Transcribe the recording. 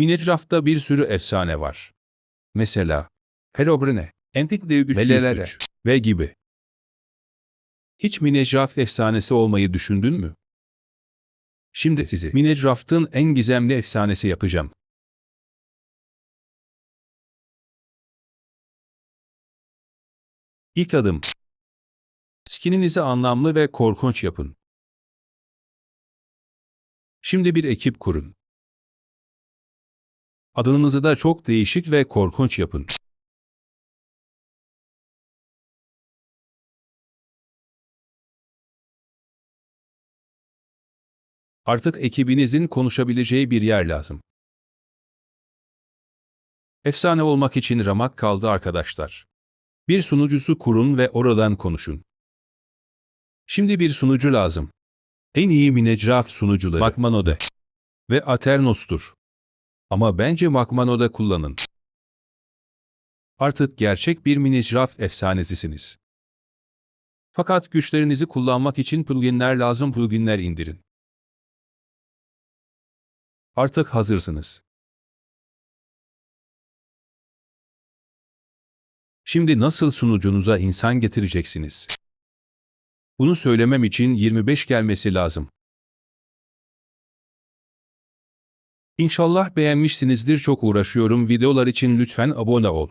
Minecraft'ta bir sürü efsane var. Mesela Herobrine, Entik Dev Velelere. 303 ve gibi. Hiç Minecraft efsanesi olmayı düşündün mü? Şimdi sizi Minecraft'ın en gizemli efsanesi yapacağım. İlk adım. Skininizi anlamlı ve korkunç yapın. Şimdi bir ekip kurun. Adınızı da çok değişik ve korkunç yapın. Artık ekibinizin konuşabileceği bir yer lazım. Efsane olmak için ramak kaldı arkadaşlar. Bir sunucusu kurun ve oradan konuşun. Şimdi bir sunucu lazım. En iyi Minecraft sunucuları Makmano'da ve Aternos'tur. Ama bence Makmano'da kullanın. Artık gerçek bir Minecraft efsanesisiniz. Fakat güçlerinizi kullanmak için pluginler lazım pluginler indirin. Artık hazırsınız. Şimdi nasıl sunucunuza insan getireceksiniz? Bunu söylemem için 25 gelmesi lazım. İnşallah beğenmişsinizdir çok uğraşıyorum videolar için lütfen abone ol.